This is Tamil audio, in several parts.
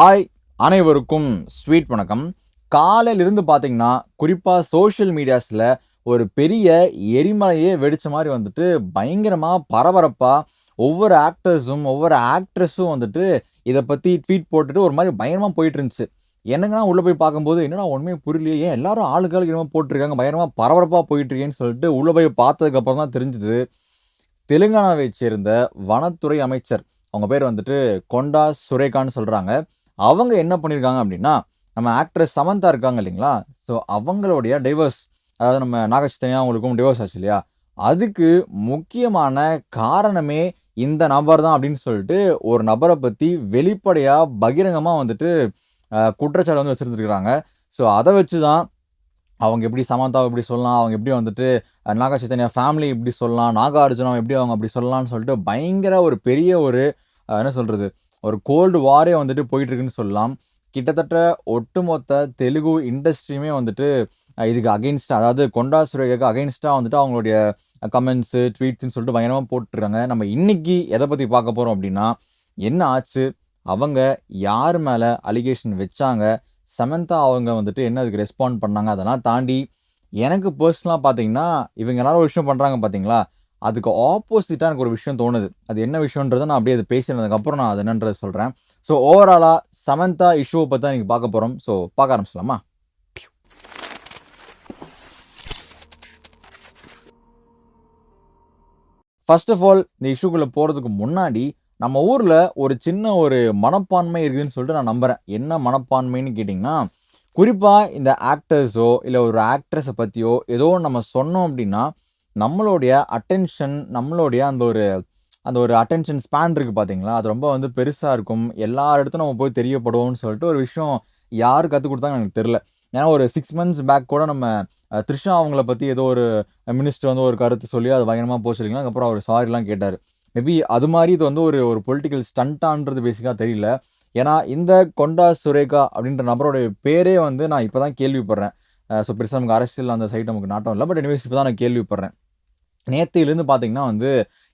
ஹாய் அனைவருக்கும் ஸ்வீட் வணக்கம். காலையிலிருந்து பார்த்தீங்கன்னா குறிப்பாக சோஷியல் மீடியாஸில் ஒரு பெரிய எரிமலையே வெடிச்ச மாதிரி வந்துட்டு பயங்கரமாக பரபரப்பாக ஒவ்வொரு ஆக்டர்ஸும் ஒவ்வொரு ஆக்ட்ரஸும் வந்துட்டு இதை பற்றி ட்வீட் போட்டுட்டு ஒரு மாதிரி பயங்கரமாக போயிட்டு இருந்துச்சு. என்னங்கன்னா உள்ளே போய் பார்க்கும்போது என்னடா ஒன்றுமே புரியலையே ஏன் எல்லாரும் ஆளுக்காளுக்கு என்னமோ போட்டிருக்காங்க பயங்கரமாக பரபரப்பாக போயிட்டுருக்கேன்னு சொல்லிட்டு உள்ளே போய் பார்த்ததுக்கப்புறம் தான் தெரிஞ்சுது. தெலுங்கானாவை சேர்ந்த வனத்துறை அமைச்சர் அவங்க பேர் வந்துட்டு கொண்டா சுரேகான்னு சொல்கிறாங்க அவங்க என்ன பண்ணியிருக்காங்க அப்படின்னா நம்ம ஆக்ட்ரஸ் சமந்தா இருக்காங்க இல்லைங்களா? ஸோ அவங்களுடைய டைவர்ஸ் அதாவது நம்ம நாகச்சித்தனியாக அவங்களுக்கும் டிவோர்ஸ் ஆச்சு இல்லையா? அதுக்கு முக்கியமான காரணமே இந்த நபர் தான் அப்படின்னு சொல்லிட்டு ஒரு நபரை பற்றி வெளிப்படையாக பகிரங்கமாக வந்துட்டு குற்றச்சாட்டு வந்து வச்சுருந்துருக்குறாங்க. ஸோ அதை வச்சு தான் அவங்க எப்படி சமந்தாவை எப்படி சொல்லலாம் அவங்க எப்படி வந்துட்டு அஹ், சைத்தன்யா ஃபேமிலி இப்படி சொல்லலாம் நாகார்ஜுனா எப்படி அவங்க அப்படி சொல்லலாம்னு சொல்லிட்டு பயங்கர ஒரு பெரிய ஒரு என்ன சொல்கிறது ஒரு கோல்டு வாரே வந்துட்டு போயிட்டுருக்குன்னு சொல்லலாம். கிட்டத்தட்ட ஒட்டுமொத்த தெலுங்கு இண்டஸ்ட்ரியுமே வந்துட்டு இதுக்கு அகைன்ஸ்டாக அதாவது கொண்டா சுரேகாக்கு அகைன்ஸ்டாக வந்துட்டு அவங்களுடைய கமெண்ட்ஸு ட்வீட்ஸ்னு சொல்லிட்டு பயங்கரமாக போட்டுருக்காங்க. நம்ம இன்னைக்கு எதை பற்றி பார்க்க போகிறோம் அப்படின்னா என்ன ஆச்சு? அவங்க யார் மேலே அலிகேஷன் வச்சாங்க? சமந்தா அவங்க வந்துட்டு என்ன அதுக்கு ரெஸ்பாண்ட் பண்ணாங்க? அதெல்லாம் தாண்டி எனக்கு பர்சனலாக பார்த்தீங்கன்னா இவங்க எல்லாரும் ஒரு விஷயம் பண்ணுறாங்க பார்த்தீங்களா? அதுக்கு ஆப்போசிட்டாக எனக்கு ஒரு விஷயம் தோணுது. அது என்ன விஷயன்றதை நான் அப்படியே அது பேசினதுக்கப்புறம் நான் அது என்னன்றதை சொல்கிறேன் ஸோ ஓவராலாக சமந்தா இஷ்யூவை பற்றி தான் நீங்கள் பார்க்க போகிறோம் ஸோ பார்க்க ஆரம்பிச்சலாமா ஃபர்ஸ்ட் ஆஃப் ஆல் இந்த இஷ்யூக்குள்ளே போகிறதுக்கு முன்னாடி நம்ம ஊரில் ஒரு சின்ன ஒரு மனப்பான்மை இருக்குதுன்னு சொல்லிட்டு நான் நம்புகிறேன் என்ன மனப்பான்மைன்னு கேட்டிங்கன்னா குறிப்பாக இந்த ஆக்டர்ஸோ இல்லை ஒரு ஆக்ட்ரஸை பற்றியோ ஏதோ நம்ம சொன்னோம் அப்படின்னா நம்மளுடைய அட்டென்ஷன் நம்மளுடைய அந்த ஒரு அந்த ஒரு அட்டென்ஷன் ஸ்பேன் இருக்குது பார்த்தீங்களா அது ரொம்ப வந்து பெருசாக இருக்கும். எல்லா இடத்தும் நம்ம போய் தெரியப்படுவோம்னு சொல்லிட்டு ஒரு விஷயம் யார் கற்றுக் கொடுத்தாங்க எனக்கு தெரில ஏன்னா ஒரு சிக்ஸ் மந்த்ஸ் பேக் கூட நம்ம த்ரிஷா அவங்கள பற்றி ஏதோ ஒரு மினிஸ்டர் வந்து ஒரு கருத்து சொல்லி அது பயங்கரமாக போச்சுருக்கலாம் அதுக்கப்புறம் அவர் சாரிலாம் கேட்டார். மேபி அது மாதிரி இது வந்து ஒரு ஒரு பொலிட்டிக்கல் ஸ்டண்ட்டான்றது பேசிக்காக தெரியல. ஏன்னா இந்த கொண்டா சுரேகா அப்படின்ற நபருடைய பேரே வந்து நான் இப்போ தான் கேள்விப்படுறேன். ஸோ பெருசாக நமக்கு அரசியல் அந்த சைட் நமக்கு நாட்டம் இல்லை. பட் எனிவேஸ் இப்போ தான் நான் கேள்விப்படுறேன். நேத்திலேருந்து பார்த்தீங்கன்னா வந்து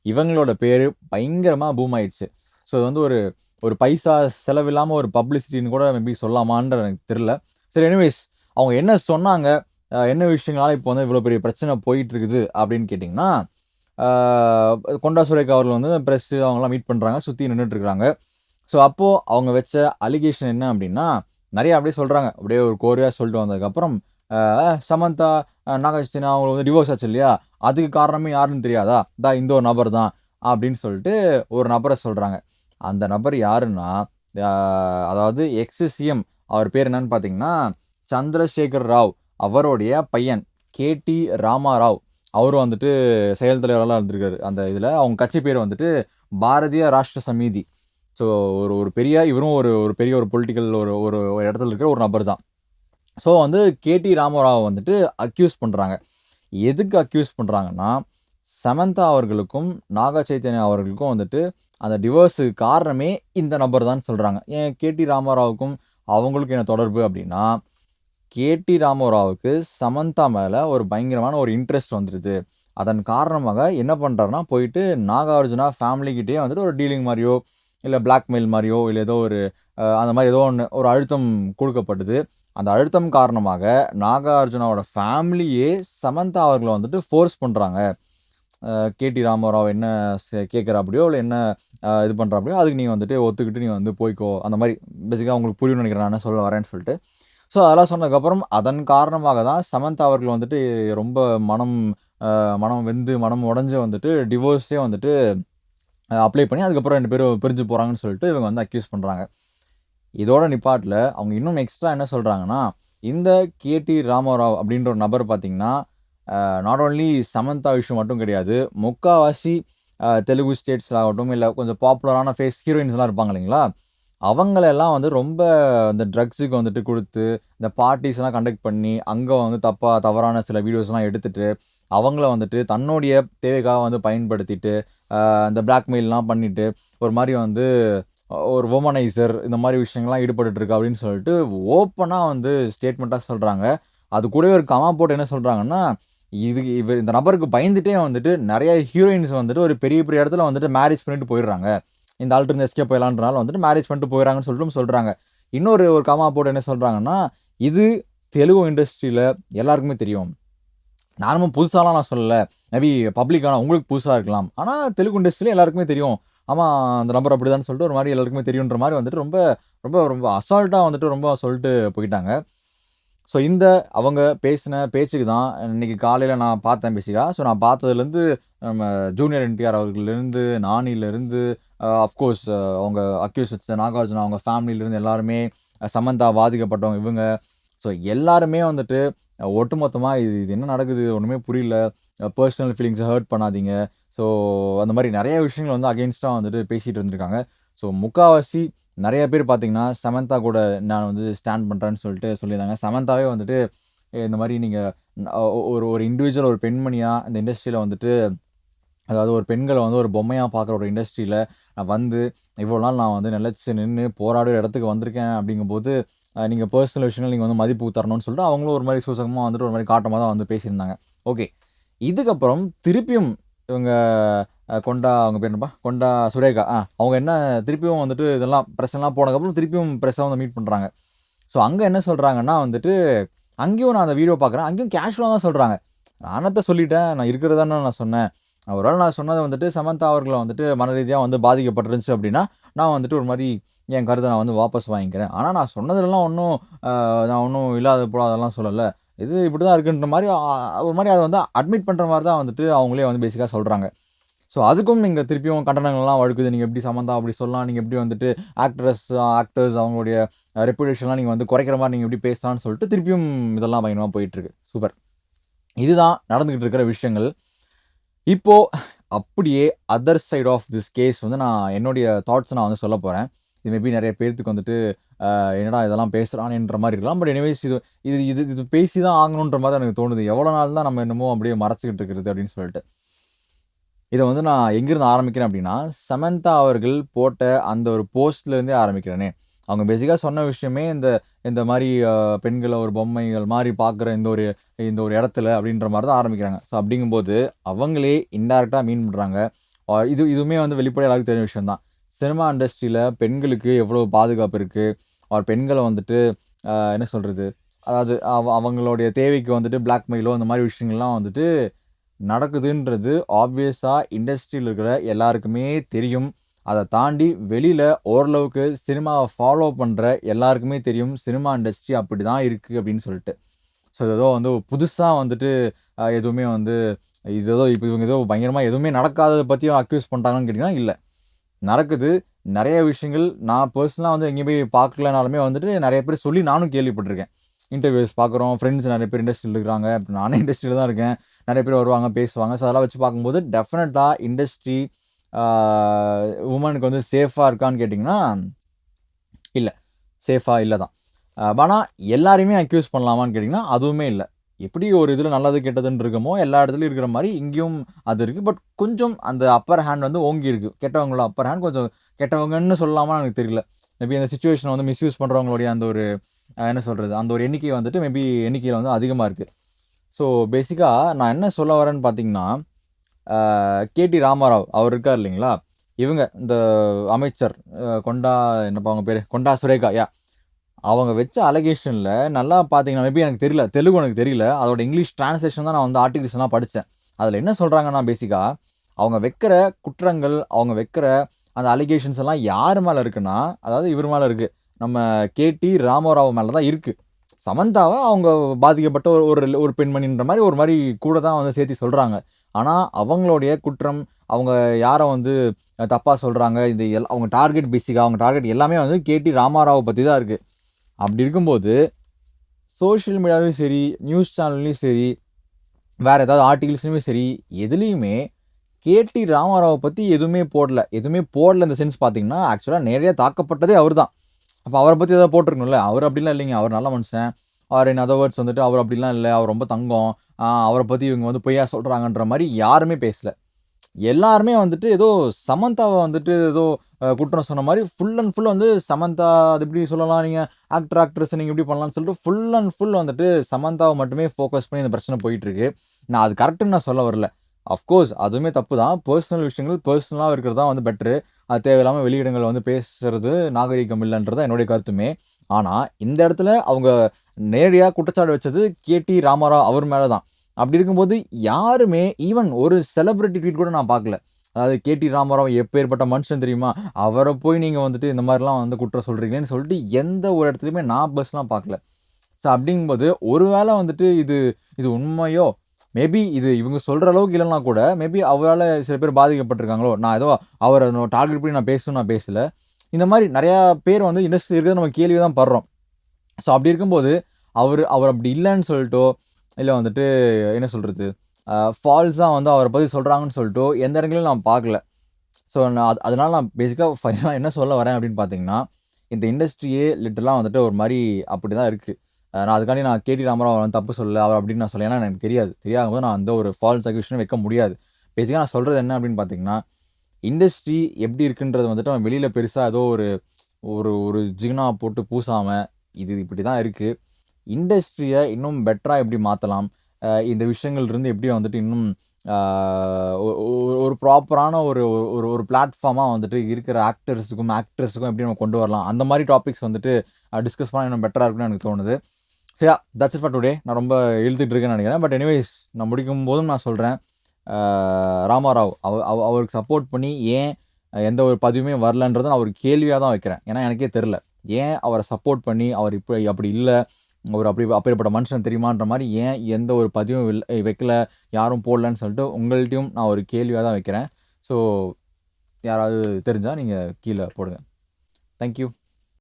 இவங்களோட பேர் பயங்கரமாக பூம் ஆயிடுச்சு. ஸோ இது வந்து ஒரு ஒரு பைசா செலவில்லாமல் ஒரு பப்ளிசிட்டின்னு கூட மேபி சொல்லாமான்ற எனக்கு தெரில சரி எனிவேஸ் அவங்க என்ன சொன்னாங்க? என்ன விஷயங்களால இப்போ வந்து இவ்வளோ பெரிய பிரச்சனை போயிட்டு இருக்குது அப்படின்னு கேட்டிங்கன்னா கொண்டா சுரேகா அவர்கள் வந்து ப்ரெஸ் அவங்களாம் மீட் பண்ணுறாங்க சுற்றி நின்றுட்டுருக்காங்க ஸோ அப்போது அவங்க வச்ச அலிகேஷன் என்ன அப்படின்னா நிறைய அப்படியே சொல்கிறாங்க அப்படியே ஒரு கோரியாக சொல்லிட்டு வந்ததுக்கப்புறம் சமந்தா ஆஹ் நாகாச்சினா அவங்க வந்து டிவோர்ஸ் ஆச்சு இல்லையா? அதுக்கு காரணமே யாருன்னு தெரியாதா? தா இந்த ஒரு நபர் தான் அப்படின்னு சொல்லிட்டு ஒரு நபரை சொல்கிறாங்க அந்த நபர் யாருன்னா அதாவது எக்ஸ் சிஎம் அவர் பேர் என்னன்னு பார்த்தீங்கன்னா சந்திரசேகர் ராவ் அவருடைய பையன் கேடி ராமாராவ். அவரும் வந்துட்டு செயல் தலைவரெல்லாம் இருந்திருக்காரு. அந்த இதில் அவங்க கட்சி பேர் வந்துட்டு பாரதிய ராஷ்டிர சமிதி. ஸோ ஒரு ஒரு பெரிய இவரும் ஒரு ஒரு பெரிய ஒரு பொலிட்டிக்கல் ஒரு ஒரு ஒரு இடத்துல இருக்கிற ஒரு நபர் தான். ஸோ வந்து கேடி ராமராவ் வந்துட்டு அக்யூஸ் பண்ணுறாங்க எதுக்கு அக்யூஸ் பண்ணுறாங்கன்னா சமந்தா அவர்களுக்கும் நாக சைத்தன்யா அவர்களுக்கும் வந்துட்டு அந்த டிவோர்ஸுக்கு காரணமே இந்த நபர் தான் சொல்கிறாங்க ஏன் கேடி ராமராவுக்கும் அவங்களுக்கும் என்ன தொடர்பு அப்படின்னா கேடி ராமராவுக்கு சமந்தா மேலே ஒரு பயங்கரமான ஒரு இன்ட்ரெஸ்ட் வந்துடுது அதன் காரணமாக என்ன பண்ணுறாருனா போயிட்டு நாகார்ஜுனா ஃபேமிலிக்கிட்டே வந்துட்டு ஒரு டீலிங் மாதிரியோ இல்லை பிளாக்மெயில் மாதிரியோ இல்லை ஏதோ ஒரு அந்த மாதிரி ஏதோ ஒன்று ஒரு அழுத்தம் கொடுக்கப்படுது அந்த அழுத்தம் காரணமாக நாகார்ஜுனாவோட ஃபேமிலியே சமந்தா அவர்களை வந்துட்டு ஃபோர்ஸ் பண்ணுறாங்க கேடி ராமராவ் என்ன கேட்குறாப்படியோ இல்லை என்ன இது பண்ணுறாப்படியோ அதுக்கு நீ வந்துட்டு ஒத்துக்கிட்டு நீ வந்து போய்க்கோ. அந்த மாதிரி பேசிக்காக உங்களுக்கு புரியும்னு நினைக்கிறேன் நான் சொல்ல வரேன்னு சொல்லிட்டு. ஸோ அதெல்லாம் சொன்னதுக்கப்புறம் அதன் காரணமாக தான் சமந்தா அவர்கள் வந்துட்டு ரொம்ப மனம் மனம் வெந்து மனம் உடஞ்சு வந்துட்டு டிவோர்ஸே வந்துட்டு அப்ளை பண்ணி அதுக்கப்புறம் ரெண்டு பேரும் பிரிஞ்சு போகிறாங்கன்னு சொல்லிட்டு இவங்க வந்து அக்யூஸ் பண்ணுறாங்க இதோட நிப்பாட்டில் அவங்க இன்னும் எக்ஸ்ட்ரா என்ன சொல்கிறாங்கன்னா இந்த கேடி ராமராவ் அப்படின்ற ஒரு நபர் பார்த்தீங்கன்னா நாட் ஓன்லி சமந்தா இஷ்யூ மட்டும் கிடையாது முக்காவாசி தெலுங்கு ஸ்டேட்ஸ் ஆகட்டும் இல்லை கொஞ்சம் பாப்புலரான ஃபேஸ் ஹீரோயின்ஸ்லாம் இருப்பாங்க இல்லைங்களா? அவங்களெல்லாம் வந்து ரொம்ப இந்த ட்ரக்ஸுக்கு வந்துட்டு கொடுத்து இந்த பார்ட்டிஸ்லாம் கண்டக்ட் பண்ணி அங்கே வந்து தப்பாக தவறான சில வீடியோஸ்லாம் எடுத்துகிட்டு அவங்கள வந்துட்டு தன்னுடைய தேவைக்காக வந்து பயன்படுத்திட்டு ஆஹ் இந்த பிளாக்மெயில்லாம் பண்ணிவிட்டு ஒரு மாதிரி வந்து ஒரு வுமனைசர் இந்த மாதிரி விஷயங்கள்லாம் ஈடுபட்டு இருக்கு அப்படின்னு சொல்லிட்டு ஓப்பனாக வந்து ஸ்டேட்மெண்ட்டாக சொல்கிறாங்க அது கூடவே ஒரு கமா போட்டு என்ன சொல்கிறாங்கன்னா இது இவர் இந்த நபருக்கு பயந்துட்டே வந்துட்டு நிறைய ஹீரோயின்ஸ் வந்துட்டு ஒரு பெரிய பெரிய இடத்துல வந்துட்டு மேரேஜ் பண்ணிட்டு போயிடுறாங்க. இந்த ஆள்கிட்ட எஸ்கே போயிடலான்றனால வந்துட்டு மேரேஜ் பண்ணிட்டு போயிடறாங்கன்னு சொல்லிட்டு சொல்கிறாங்க இன்னொரு ஒரு காமா போட்டு என்ன சொல்கிறாங்கன்னா இது தெலுங்கு இண்டஸ்ட்ரியில் எல்லாருக்குமே தெரியும். நானும் புதுசாலாம் நான் சொல்லலை. மேபி பப்ளிக்கான உங்களுக்கு புதுசாக இருக்கலாம். ஆனால் தெலுங்கு இண்டஸ்ட்ரியில் எல்லாருக்குமே தெரியும். ஆமாம் அந்த நம்பர் அப்படி தான் சொல்லிட்டு ஒரு மாதிரி எல்லாருக்குமே தெரியுன்ற மாதிரி வந்துட்டு ரொம்ப ரொம்ப ரொம்ப அசால்ட்டாக வந்துட்டு ரொம்ப சொல்லிட்டு போயிட்டாங்க. ஸோ இந்த அவங்க பேசின பேச்சுக்கு தான் இன்னைக்கு காலையில் நான் பார்த்தேன் பேசிக்கா. ஸோ நான் பார்த்ததுலேருந்து நம்ம ஜூனியர் என்டிஆர் அவர்கள்லேருந்து நானிலேருந்து அஃப்கோர்ஸ் uh, uh, அவங்க அக்யூஸ் வச்ச நாகார்ஜுனா அவங்க ஃபேமிலியிலேருந்து எல்லாருமே uh, சமந்தா பாதிக்கப்பட்டவங்க இவங்க. ஸோ எல்லாருமே வந்துட்டு ஒட்டுமொத்தமாக இது இது என்ன நடக்குது ஒன்றுமே புரியல. பர்சனல் ஃபீலிங்ஸை ஹர்ட் பண்ணாதீங்க. ஸோ அந்த மாதிரி நிறைய விஷயங்கள் வந்து அகெயின்ஸ்டாக வந்துட்டு பேசிகிட்டு இருந்திருக்காங்க. ஸோ முக்காவாசி நிறைய பேர் பார்த்தீங்கன்னா சமந்தா கூட நான் வந்து ஸ்டாண்ட் பண்ணுறேன்னு சொல்லிட்டு சொல்லியிருந்தாங்க. சமந்தாவே வந்துட்டு இந்த மாதிரி நீங்கள் ஒரு ஒரு இண்டிவிஜுவல் ஒரு பெண்மணியாக இந்த இண்டஸ்ட்ரியில் வந்துட்டு அதாவது ஒரு பெண்களை வந்து ஒரு பொம்மையாக பார்க்குற ஒரு இண்டஸ்ட்ரியில் நான் வந்து இவ்வளோ நாள் நான் வந்து நிலச்சி நின்று போராடுற இடத்துக்கு வந்திருக்கேன் அப்படிங்கும்போது நீங்கள் பர்சனல் விஷயங்கள் நீங்கள் வந்து மதிப்பு தரணும்னு சொல்லிட்டு அவங்களும் ஒரு மாதிரி சூசகமாக வந்துட்டு ஒரு மாதிரி காட்டமாக தான் வந்து பேசியிருந்தாங்க. ஓகே இதுக்கப்புறம் திருப்பியும் இவங்க கொண்டா அவங்க பேர் என்னப்பா? கொண்டா சுரேகா. ஆ அவங்க என்ன திருப்பியும் வந்துட்டு இதெல்லாம் ப்ரெஸ்லாம் போனதுக்கப்புறம் திருப்பியும் ப்ரெஸ்ஸாக வந்து மீட் பண்ணுறாங்க ஸோ அங்கே என்ன சொல்கிறாங்கன்னா வந்துட்டு அங்கேயும் நான் அந்த வீடியோ பார்க்குறேன். அங்கேயும் கேஷுவலாக தான் சொல்கிறாங்க நானத்தை சொல்லிட்டேன். நான் இருக்கிறதானே நான் சொன்னேன். ஒருவேளை நான் சொன்னது வந்துட்டு சமந்தா அவர்களை வந்துட்டு மன ரீதியாக வந்து பாதிக்கப்பட்டிருந்துச்சு அப்படின்னா நான் வந்துட்டு ஒரு மாதிரி என் கருத்தை நான் வந்து வாபஸ் வாங்கிக்கிறேன். ஆனால் நான் சொன்னதெல்லாம் ஒன்றும் நான் ஒன்றும் இல்லாத போல அதெல்லாம் சொல்லலை. இது இப்படி தான் இருக்குன்ற மாதிரி ஒரு மாதிரி அதை வந்து அட்மிட் பண்ணுற மாதிரி தான் வந்துட்டு அவங்களே வந்து பேசிக்காக சொல்கிறாங்க ஸோ அதுக்கும் நீங்கள் திருப்பியும் கண்டனங்கள்லாம் வழுக்குது. நீங்கள் எப்படி சம்மந்தா அப்படி சொல்லலாம். நீங்கள் எப்படி வந்துட்டு ஆக்ட்ரஸ் ஆக்டர்ஸ் அவங்களுடைய ரெப்புடேஷன்லாம் நீங்கள் வந்து குறைக்கிற மாதிரி நீங்கள் எப்படி பேசலாம்னு சொல்லிட்டு திருப்பியும் இதெல்லாம் பயங்கரமாக போயிட்டுருக்கு. சூப்பர் இதுதான் நடந்துக்கிட்டு இருக்கிற விஷயங்கள். இப்போ அப்படியே other side of this case வந்து நான் என்னுடைய தாட்ஸ் நான் வந்து சொல்ல போகிறேன் இது மேபி நிறைய பேர்த்துக்கு வந்துட்டு என்னடா இதெல்லாம் பேசுகிறான்ன்ற மாதிரி இருக்கலாம். பட் எனிவேஸ் இது இது இது இது பேசி தான் ஆகணுன்ற மாதிரி எனக்கு தோணுது. எவ்வளோ நாள் தான் நம்ம என்னமோ அப்படியே மறைச்சிக்கிட்டு இருக்கிறது அப்படின்னு சொல்லிட்டு. இதை வந்து நான் எங்கேருந்து ஆரம்பிக்கிறேன் அப்படின்னா சமந்தா அவர்கள் போட்ட அந்த ஒரு போஸ்ட்லேருந்தே ஆரம்பிக்கிறேனே. அவங்க பேசிக்காக சொன்ன விஷயமே இந்த இந்த மாதிரி பெண்களை ஒரு பொம்மைகள் மாதிரி பார்க்குற இந்த ஒரு இந்த ஒரு இடத்துல அப்படின்ற மாதிரி தான் ஆரம்பிக்கிறாங்க. ஸோ அப்படிங்கும்போது அவங்களே இன்டெரக்டாக மீன் பண்ணுறாங்க இது இதுவுமே வந்து வெளிப்படையாக எல்லாருக்கும் தெரிஞ்ச விஷயம் தான் சினிமா இண்டஸ்ட்ரியில் பெண்களுக்கு எவ்வளோ பாதுகாப்பு இருக்குது அவர் பெண்களை வந்துட்டு என்ன சொல்கிறது அதாவது அவ அவங்களுடைய தேவைக்கு வந்துட்டு பிளாக்மெயிலோ அந்த மாதிரி விஷயங்கள்லாம் வந்துட்டு நடக்குதுன்றது ஆப்வியஸாக இண்டஸ்ட்ரியில் இருக்கிற எல்லாருக்குமே தெரியும். அதை தாண்டி வெளியில் ஓரளவுக்கு சினிமாவை ஃபாலோ பண்ணுற எல்லாருக்குமே தெரியும். சினிமா இண்டஸ்ட்ரி அப்படி தான் இருக்குது அப்படின்னு சொல்லிட்டு. ஸோ ஏதோ வந்து புதுசாக வந்துட்டு எதுவுமே வந்து இது ஏதோ இப்போ இவங்க ஏதோ பயங்கரமாக எதுவுமே நடக்காததை பற்றியும் அக்யூஸ் பண்ணுறாங்கன்னு கேட்டிங்கன்னா இல்லை. நடக்குது. நிறைய விஷயங்கள் நான் பர்சனலாக வந்து எங்கேயும் போய் பார்க்கலனாலுமே வந்துட்டு நிறைய பேர் சொல்லி நானும் கேள்விப்பட்டிருக்கேன். இன்டர்வியூஸ் பார்க்குறோம் ஃப்ரெண்ட்ஸ் நிறைய பேர் இண்டஸ்ட்ரியில் இருக்கிறாங்க. நானே இண்டஸ்ட்ரியில் தான் இருக்கேன். நிறைய பேர் வருவாங்க பேசுவாங்க. ஸோ அதெல்லாம் வச்சு பார்க்கும்போது டெஃபினட்டாக இண்டஸ்ட்ரி உமனுக்கு வந்து சேஃபாக இருக்கான்னு கேட்டிங்கன்னா இல்லை. சேஃபாக இல்லை தான் ஆனால் எல்லாரையுமே அக்யூஸ் பண்ணலாமான்னு கேட்டிங்கன்னா அதுவுமே இல்லை. எப்படி ஒரு இதில் நல்லது கெட்டதுன்னு இருக்குமோ எல்லா இடத்துலையும் இருக்கிற மாதிரி இங்கேயும் அது இருக்குது பட் கொஞ்சம் அந்த அப்பர் ஹேண்ட் வந்து ஓங்கி இருக்குது கெட்டவங்களோட அப்பர் ஹேண்ட் கொஞ்சம் கெட்டவங்கன்னு சொல்லாமல் எனக்கு தெரியல. மேபி அந்த சுச்சுவேஷனை வந்து மிஸ்யூஸ் பண்ணுறவங்களுடைய அந்த ஒரு என்ன சொல்கிறது அந்த ஒரு எண்ணிக்கை வந்துட்டு மேபி எண்ணிக்கையில் வந்து அதிகமாக இருக்குது ஸோ பேசிக்காக நான் என்ன சொல்ல வரேன்னு பார்த்தீங்கன்னா கேடி ராமராவ் அவர் இருக்கார் இல்லைங்களா? இவங்க இந்த அமைச்சர் கொண்டா என்னப்பா அவங்க பேர்? கொண்டா சுரேகா யா அவங்க வச்ச அலகேஷனில் நல்லா பார்த்தீங்கன்னா மேபி எனக்கு தெரியல தெலுங்கு எனக்கு தெரியல அதோட இங்கிலீஷ் டிரான்ஸ்லேஷன் தான் நான் வந்து ஆர்டிகல்ஸ்லாம் படித்தேன் அதில் என்ன சொல்கிறாங்கன்னா பேசிக்காக அவங்க வைக்கிற குற்றங்கள் அவங்க வைக்கிற அந்த அலிகேஷன்ஸ் எல்லாம் யார் மேலே இருக்குன்னா அதாவது இவர் மேலே இருக்குது நம்ம கேடி ராமராவ் மேலே தான் இருக்குது சமந்தாவை அவங்க பாதிக்கப்பட்ட ஒரு ஒரு ஒரு பெண்மணின்ற மாதிரி ஒரு மாதிரி கூட தான் வந்து சேர்த்து சொல்கிறாங்க ஆனால் அவங்களுடைய குற்றம் அவங்க யாரை வந்து தப்பாக சொல்கிறாங்க இது எல் அவங்க டார்கெட் பேசிக்காக அவங்க டார்கெட் எல்லாமே வந்து கேடி ராமாராவை பற்றி தான் இருக்குது அப்படி இருக்கும்போது சோஷியல் மீடியாலையும் சரி நியூஸ் சேனல்லையும் சரி வேறு ஏதாவது ஆர்டிகிள்ஸ்லையுமே சரி எதுலேயுமே கேடி ராமாராவை பற்றி எதுவுமே போடல. எதுவுமே போடல இந்த சென்ஸ் பார்த்தீங்கன்னா ஆக்சுவலாக நிறைய தாக்கப்பட்டதே அவர் தான் அப்போ அவரை பற்றி எதாவது போட்டிருக்கணும்ல? அவர் அப்படிலாம் இல்லைங்க. அவர் நல்ல மனுஷன். அவர் இன் அதர்வேர்ட்ஸ் வந்துட்டு அவர் அப்படிலாம் இல்லை. அவர் ரொம்ப தங்கம். அவரை பற்றி இவங்க வந்து பொய்யா சொல்கிறாங்கன்ற மாதிரி யாருமே பேசலை. எல்லாருமே வந்துட்டு ஏதோ சமந்தாவை வந்துட்டு ஏதோ குற்றம் சொன்ன மாதிரி ஃபுல் அண்ட் ஃபுல் வந்து சமந்தா அது எப்படி சொல்லலாம் நீங்கள் ஆக்டர் ஆக்ட்ரஸ் நீங்கள் எப்படி பண்ணலாம்னு சொல்லிட்டு ஃபுல் அண்ட் ஃபுல் வந்துட்டு சமந்தாவை மட்டுமே ஃபோக்கஸ் பண்ணி இந்த பிரச்சனை போயிட்டுருக்கு. நான் அது கரெக்டுன்னு நான் சொல்ல வரல. அஃப்கோர்ஸ் அதுவுமே தப்பு தான். பர்சனல் விஷயங்கள் பர்சனலாக இருக்கிறது தான் வந்து பெட்ரு அது தேவையில்லாமல் வெளியிடங்கள் வந்து பேசுறது நாகரிகம் இல்லைன்றது தான் என்னுடைய கருத்துமே. ஆனால் இந்த இடத்துல அவங்க நேரடியாக குற்றச்சாட்டு வச்சது கேடி ராமாராவ் அவர் மேலே தான் அப்படி இருக்கும்போது யாருமே ஈவன் ஒரு செலிப்ரிட்டி ட்வீட் கூட நான் பார்க்கல. அதாவது கேடி ராமராவ் எப்பேற்பட்ட மனுஷன் தெரியுமா? அவரை போய் நீங்கள் வந்துட்டு இந்த மாதிரிலாம் வந்து குற்றம் சொல்கிறீங்களேன்னு சொல்லிட்டு எந்த ஒரு இடத்துலையுமே நான் பஸ்லாம் பார்க்கல. ஸோ அப்படிங்கும்போது ஒரு வேளை வந்துட்டு இது இது உண்மையோ மேபி இது இவங்க சொல்கிற அளவுக்கு இல்லைனா கூட மேபி அவரால் சில பேர் பாதிக்கப்பட்டிருக்காங்களோ நான் ஏதோ அவரை டார்கெட் பண்ணி நான் பேசணும் நான் பேசலை. இந்த மாதிரி நிறையா பேர் வந்து இண்டஸ்ட்ரி இருக்கிறத நம்ம கேள்வி தான் படுறோம். ஸோ அப்படி இருக்கும்போது அவர் அவர் அப்படி இல்லைன்னு சொல்லிட்டோ இல்லை வந்துட்டு என்ன சொல்கிறது ஃபால்ஸாக வந்து அவரை பற்றி சொல்கிறாங்கன்னு சொல்லிட்டு எந்த இடங்களையும் நான் பார்க்கல. ஸோ நான் அது அதனால் நான் பேசிக்காக ஃபைனலாக என்ன சொல்ல வரேன் அப்படின்னு பார்த்தீங்கன்னா இந்த இண்டஸ்ட்ரியே லிட்டலாக வந்துட்டு ஒரு மாதிரி அப்படி தான் இருக்குது நான் அதுக்காண்டி நான் கேடி ராமராவ் வந்து தப்பு சொல்ல அவர் அப்படின்னு நான் சொல்ல ஏன்னா எனக்கு தெரியாது. தெரியாத போது நான் வந்து ஒரு ஃபால்ஸ் அக்யூஷனும் வைக்க முடியாது. பேசிக்காக நான் சொல்கிறது என்ன அப்படின்னு பார்த்தீங்கன்னா இண்டஸ்ட்ரி எப்படி இருக்குன்றது வந்துட்டு அவன் வெளியில் பெருசாக ஏதோ ஒரு ஒரு ஒரு ஜிகனா போட்டு பூசாமல் இது இப்படி தான் இருக்குது இண்டஸ்ட்ரியை இன்னும் பெட்டராக எப்படி மாற்றலாம் இந்த விஷயங்கள் இருந்து எப்படி வந்துட்டு இன்னும் ஒ- ஒரு ப்ராப்பரான ஒரு ஒரு ஒரு பிளாட்ஃபார்மாக வந்துட்டு இருக்கிற ஆக்டர்ஸுக்கும் ஆக்ட்ரஸுக்கும் எப்படி நம்ம கொண்டு வரலாம்? அந்த மாதிரி டாபிக்ஸ் வந்துட்டு டிஸ்கஸ் பண்ணால் இன்னும் பெட்டராக இருக்குன்னு எனக்கு தோணுது. சரி தட்ஸ் இட் ஃபார் டுடே நான் ரொம்ப இழுத்துட்டு இருக்கேன்னு நினைக்கிறேன். பட் எனிவேஸ் நான் முடிக்கும் போதும் நான் சொல்கிறேன் ராமாராவ் அவ அவ- அவருக்கு சப்போர்ட் பண்ணி ஏன் எந்த ஒரு பதிவுமே வரலன்றதை நான் ஒரு கேள்வியாக தான் வைக்கிறேன். ஏன்னா எனக்கே தெரில. ஏன் அவரை சப்போர்ட் பண்ணி அவர் இப்போ அப்படி இல்லை? ஒரு அப்படி அப்பேற்பட்ட மனுஷன் தெரியுமான்ற மாதிரி ஏன் எந்த ஒரு பதிவும் இல்லை வைக்கல யாரும் போடலன்னு சொல்லிட்டு உங்கள்கிட்டையும் நான் ஒரு கேள்வியாக தான் வைக்கிறேன். ஸோ யாராவது தெரிஞ்சால் நீங்கள் கீழே போடுங்க. தேங்க்யூ